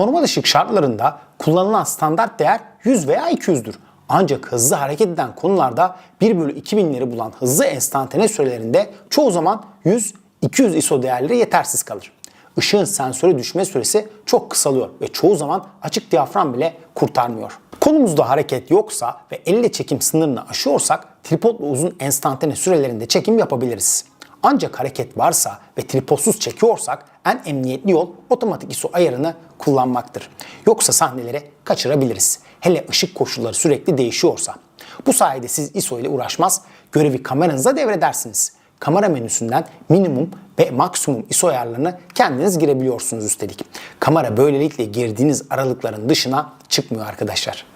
Normal ışık şartlarında kullanılan standart değer 100 veya 200'dür. Ancak hızlı hareket eden konularda 1 bölü 2000'leri bulan hızlı enstantane sürelerinde çoğu zaman 100-200 ISO değerleri yetersiz kalır. Işığın sensöre düşme süresi çok kısalıyor ve çoğu zaman açık diyafram bile kurtarmıyor. Konumuzda hareket yoksa ve elle çekim sınırını aşıyorsak tripodla uzun enstantane sürelerinde çekim yapabiliriz. Ancak hareket varsa ve tripodsuz çekiyorsak en emniyetli yol otomatik ISO ayarını kullanmaktır. Yoksa sahneleri kaçırabiliriz. Hele ışık koşulları sürekli değişiyorsa. Bu sayede siz ISO ile uğraşmaz, görevi kameranıza devredersiniz. Kamera menüsünden minimum ve maksimum ISO ayarlarını kendiniz girebiliyorsunuz üstelik. Kamera böylelikle girdiğiniz aralıkların dışına çıkmıyor arkadaşlar.